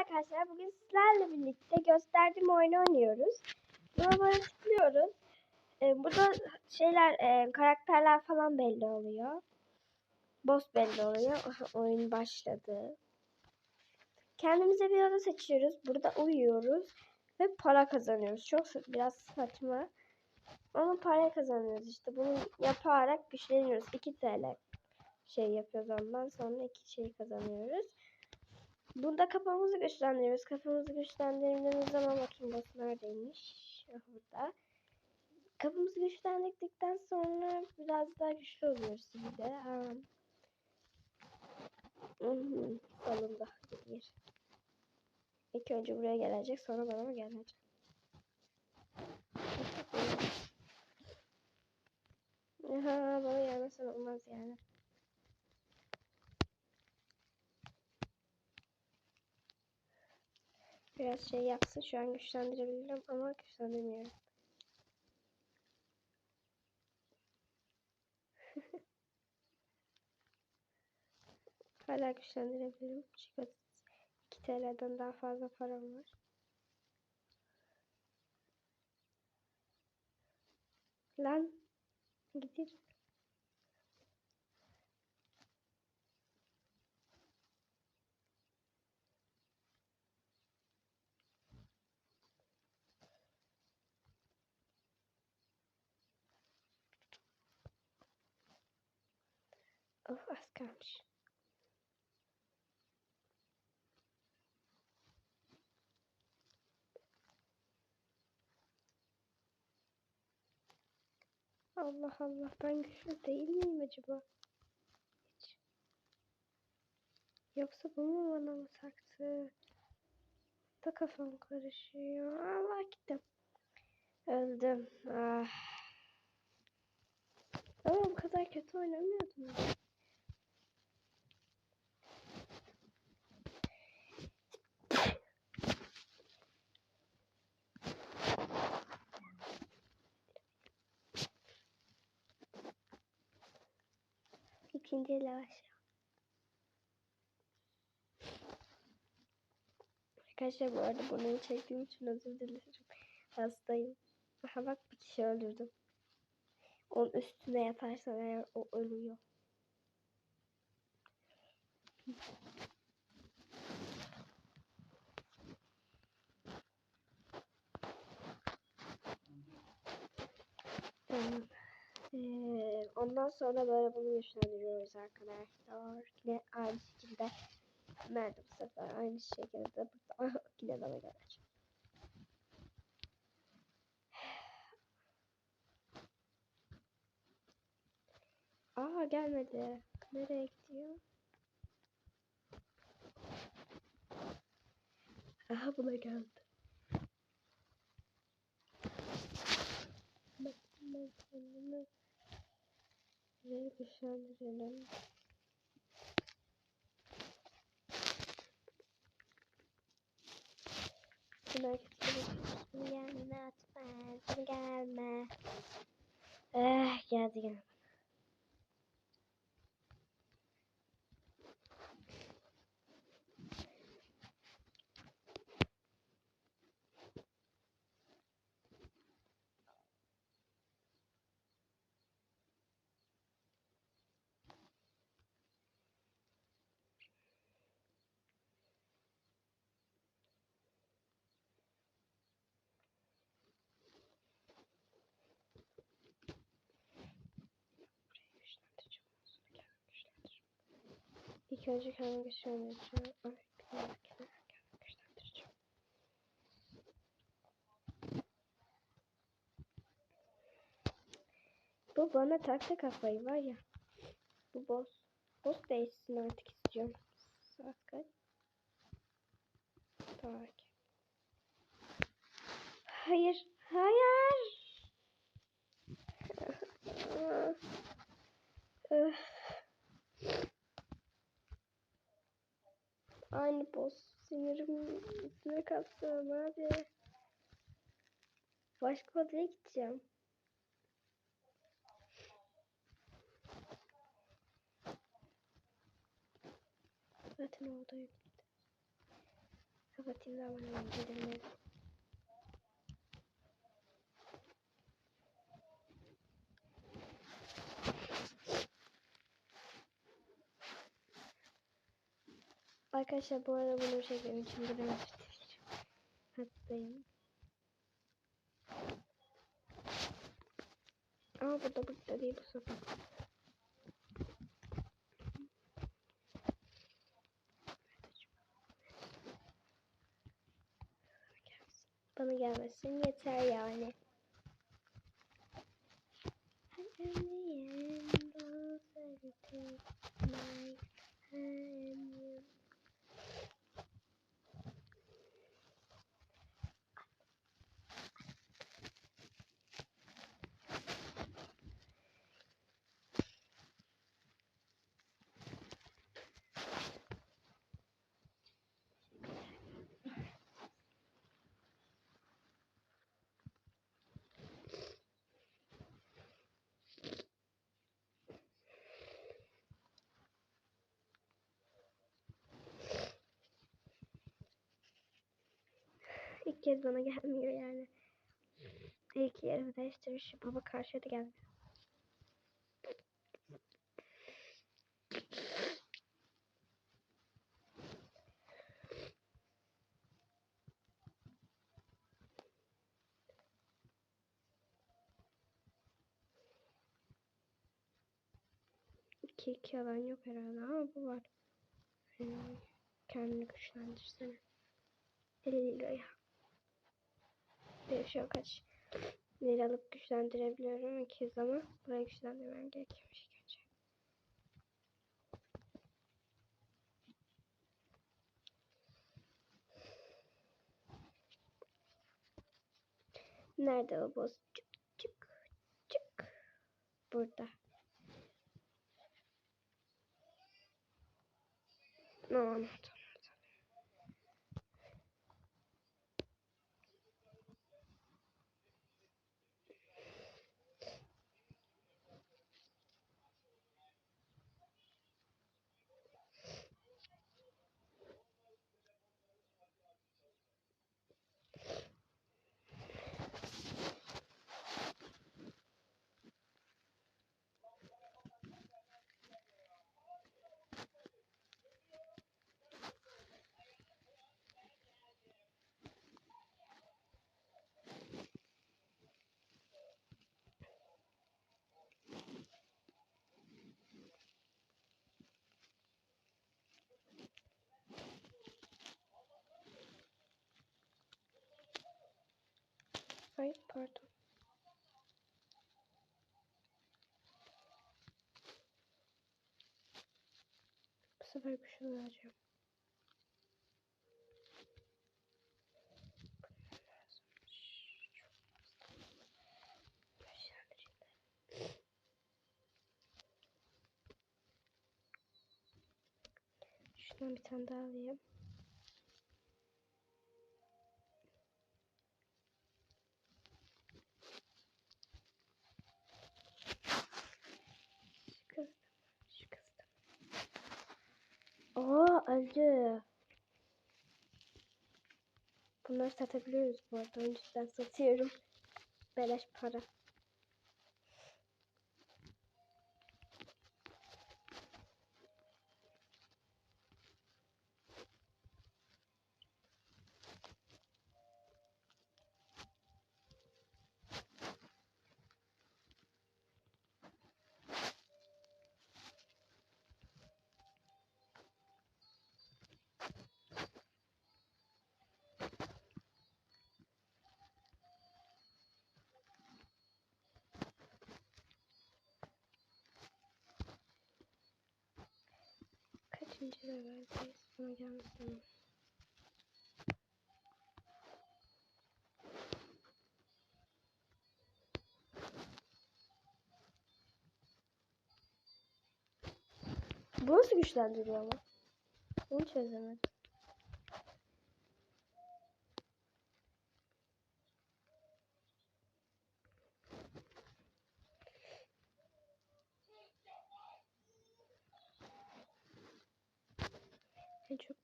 arkadaşlar. Bugün sizlerle birlikte gösterdiğim oyunu oynuyoruz. Buna böyle tıklıyoruz. Ee, burada şeyler, e, karakterler falan belli oluyor. Boss belli oluyor. Aha, oyun başladı. Kendimize bir oda seçiyoruz. Burada uyuyoruz. Ve para kazanıyoruz. Çok biraz saçma. Ama para kazanıyoruz işte. Bunu yaparak güçleniyoruz. 2 TL şey yapıyoruz ondan sonra 2 şey kazanıyoruz. Bunda kafamızı güçlendiriyoruz. Kafamızı güçlendirdiğimiz zaman bakayım boss neredeymiş? Burada. Kafamızı güçlendirdikten sonra biraz daha güçlü oluyoruz bir de. Aa. Mhm, Salonda bir. İlk önce buraya gelecek sonra bana mı gelecek? Aha, bana gelmesen olmaz yani. Biraz şey yapsın şu an güçlendirebilirim ama güçlendirmiyorum. Hala güçlendirebilirim. Çünkü 2 TL'den daha fazla param var. Lan gidin. Of az. Allah Allah ben güçlü değil miyim acaba? Hiç. Yoksa bu mu bana mı taktı? Da kafam karışıyor. Allah gittim. Öldüm. Ah. Ama bu kadar kötü oynamıyordum. ben. İkinci lavaş. Arkadaşlar bu arada bunu çektiğim için özür dilerim. Hastayım. Aha bak bir kişi öldürdüm. Onun üstüne yatarsan eğer o ölüyor. Tamam. Ondan sonra böyle bunu güçlendiriyoruz arkadaşlar. Yine aynı şekilde nerede bu sefer aynı şekilde burada yine bana gelecek. Aa gelmedi. Nereye gidiyor? Aha buna geldi. Bakın ben kendimi Nereye güçlendirelim? Gelme atma. Gelme. Eh geldi geldi. İlk önce kendimi. Ay, dakika, kendimi güçlendireceğim. Bu bana taktı kafayı var ya. Bu boss. Boss değişsin artık istiyorum. Saat kaç? Tak. Hayır. Hayır. Öf. Aynı boss. Sinirim üstüne kaptım abi. Başka odaya gideceğim. Zaten oradayım. Kapatayım da bana bildirimleri. Arkadaşlar bu arada bunu çektiğim için bir özür dilerim. Hastayım. Aa bu da burada değil bu sefer. Bana gelmesin yeter yani. I am the end of everything. My hand you. İlk kez bana gelmiyor yani. İlk yerimi değiştirmiş. Baba karşıya da gelmiyor. İki iki alan yok herhalde ama bu var. Hmm, kendini güçlendirsene. 50 liraya. Bir an kaç liralık güçlendirebiliyorum iki ama burayı güçlendirmem gerekiyormuş ilk önce. Nerede o boss? Çık çık çık. Burada. Tamam. Ay pardon. Bu sefer bir şey alacağım. Şuradan bir tane daha alayım. Şu kızdım. Şu kızdım. Aa öldü. Bunları satabiliyoruz bu arada. Önceden satıyorum. Beleş para. Kaçıncı leveldeyiz? Bana gelmesin. Bu nasıl güçlendiriyor ama? Onu çözemedim.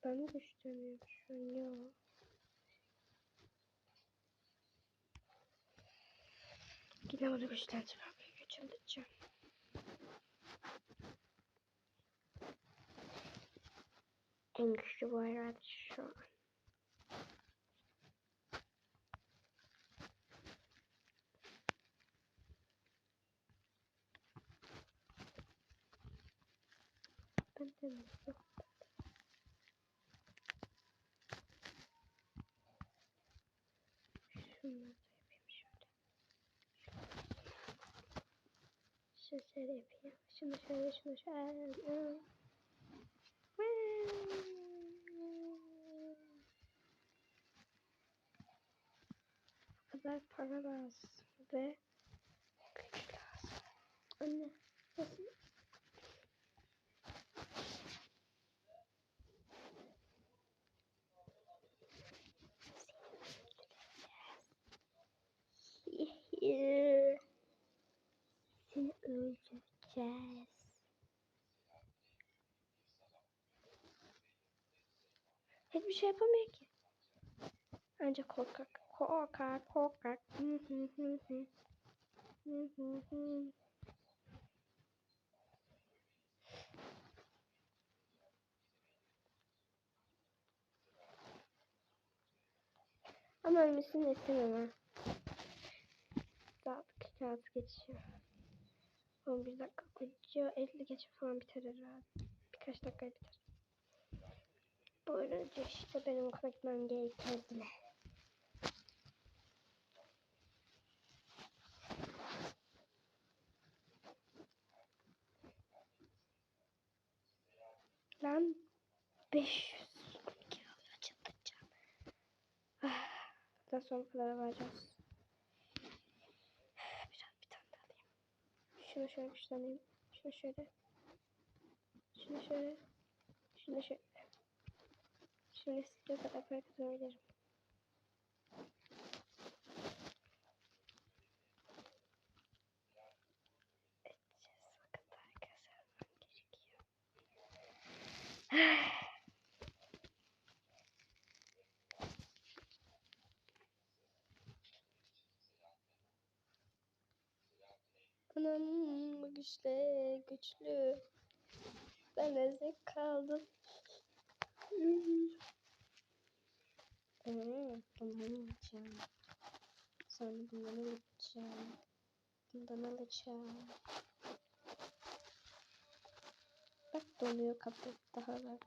Ben de istemiyorum şu an ya. Yine bana güçten çıkarmaya geçireceğim. En güçlü bu herhalde şu an. Şöyle yapayım. Şunu şöyle, şunu şöyle. Bu kadar para lazım ve güç lazım. Anne nasıl? Seni öldüreceğiz. Hiçbir şey yapamıyor ki. Ancak korkak. Korkak, korkak. Ama ölmesini istemem ha. Daha dakika az geçiyor. 11 dakika geçiyor. 50 geçe falan biter herhalde. Birkaç dakika biter. Böylece işte benim okula gitmem gerekirdi. Lan 500 kilo çıldıracağım. Ah, daha sonra kadar varacağız. Biraz bir tane daha alayım. Şunu şöyle güçleneyim. Şunu şöyle. Şunu şöyle. Şunu şöyle. Şimdi istediğim kadar para kazanabilirim. Güçlü. Ben ezik kaldım. Hmm, bundan alacağım. Sonra bundan alacağım. Bundan alacağım. Bak donuyor kapı. Daha var.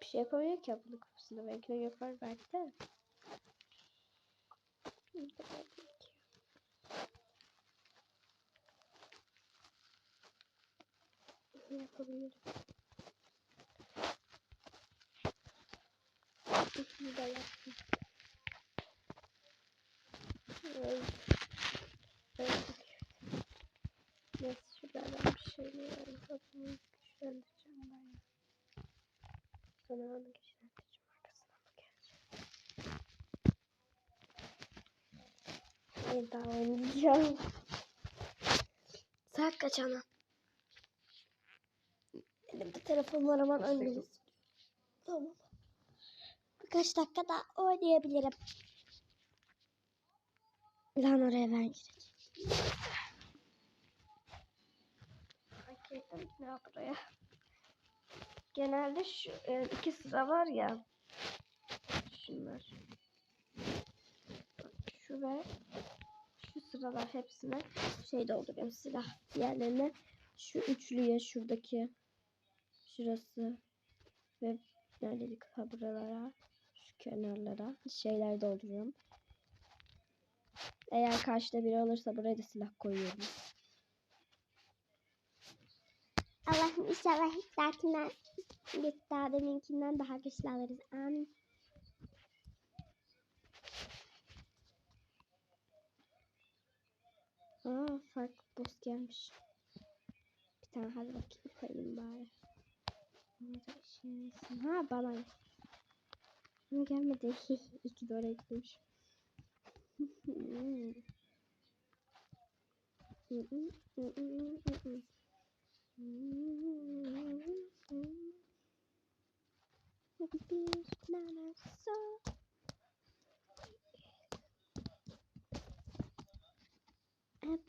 Bir şey yapamıyor ki abla kapısında. Belki de yapar belki de. Bir de belki de. Yapabilirim. İkini de yaptım. Evet. Evet. Neyse şuradan bir şey yani. Kafamı güçlendireceğim ben. Sonra güçlendireceğim. Arkasından mı geleceğim? Daha oynayacağım. Saat kaç ana? Elimde telefon var ama önümde. Tamam. Birkaç dakika daha oynayabilirim. Lan oraya ben gireceğim. Ki ne buraya. Genelde şu e, iki sıra var ya. Şunlar. Bak, şu ve şu sıralar hepsine şey dolduruyorum silah. Diğerlerine şu üçlüye şuradaki şurası ve neredeydik ha buralara şu kenarlara şeyler dolduruyorum. Eğer karşıda biri olursa buraya da silah koyuyorum. Allah'ım inşallah ilk dahakinden ilk daha deminkinden daha güçlü alırız. Amin. Aa farklı boss gelmiş. Bir tane hadi bakayım koyayım bari. Şey Ha bana. Ama gelmedi. İki oraya gitmiş. Bir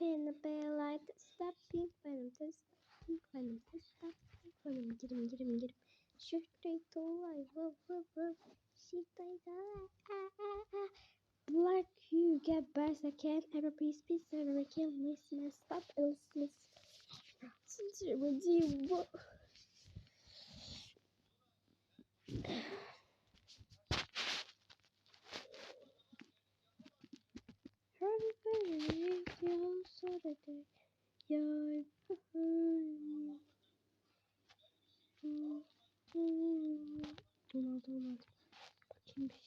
in the bell light, stopping when I'm stopping Get him, get him, get him, get him. Shoot straight to life. Whoa, whoa, whoa. Shoot straight to. Ah, ah, ah. Black you get best I can. Ever be speed, so I can't miss my stop. I'll miss. Since you were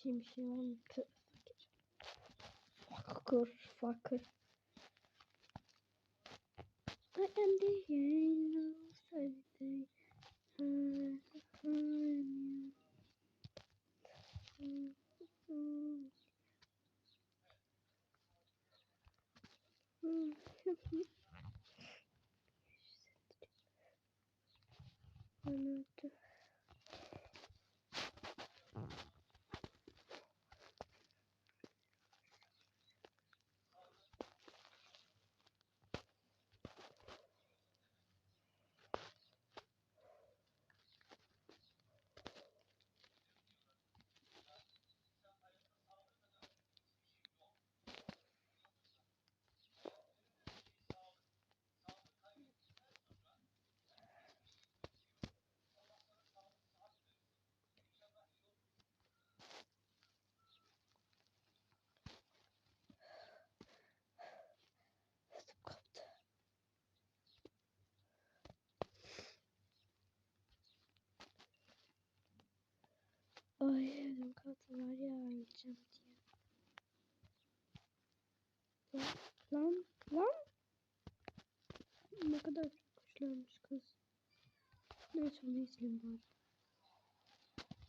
şey bir şey var mı? Tüh, Fakir fakir. I am the Ay ödüm kalktı var ya yiyeceğim diye. Lan lan. Ne kadar çok kuşlarmış kız. Neyse onu izleyeyim bari.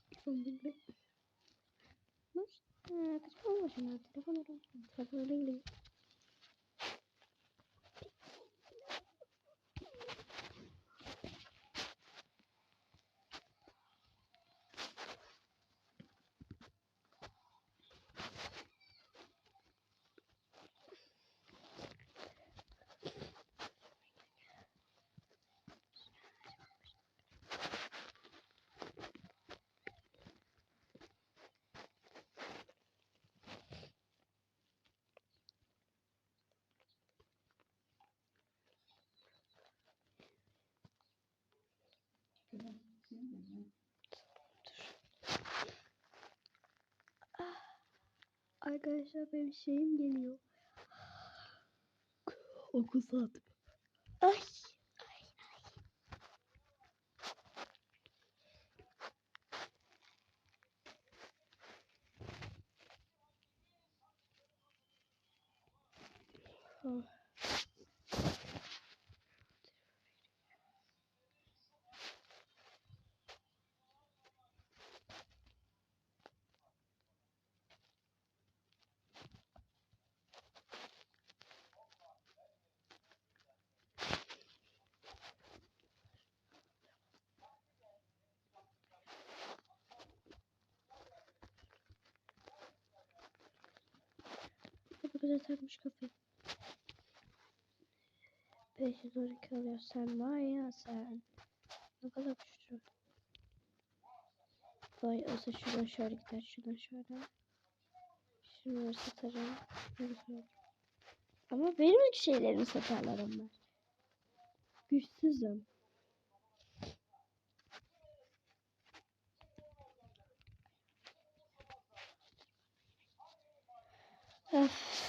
Telefon bilgi. Nasıl? Kaçma başına. Telefon arayayım. Telefon arayayım. Arkadaşlar benim şeyim geliyor. Okul saatim. Güzel takmış kafayı. 512 alıyor sen var ya sen. Ne kadar güçlü. Vay olsa şuradan şöyle gider şuradan şöyle. Şunları satarım. Ama benim şeylerimi satarlar onlar. Güçsüzüm. Öf.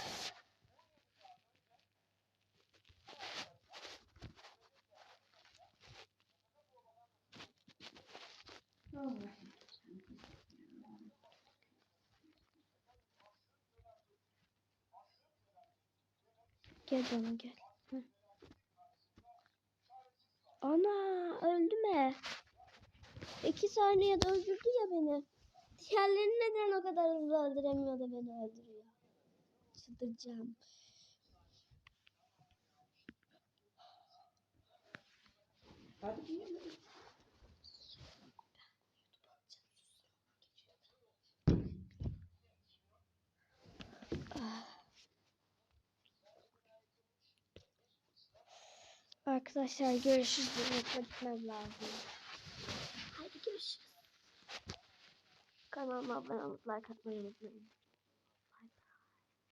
Gel bana gel. Heh. Ana öldü mü? İki saniyede öldürdü ya beni. Diğerlerini neden o kadar hızlı öldüremiyor da beni öldürüyor? Çıldıracağım. Hadi giyin. Arkadaşlar görüşürüz. Yoksa gitmem lazım. Haydi görüşürüz. Kanalıma abone olup like atmayı unutmayın.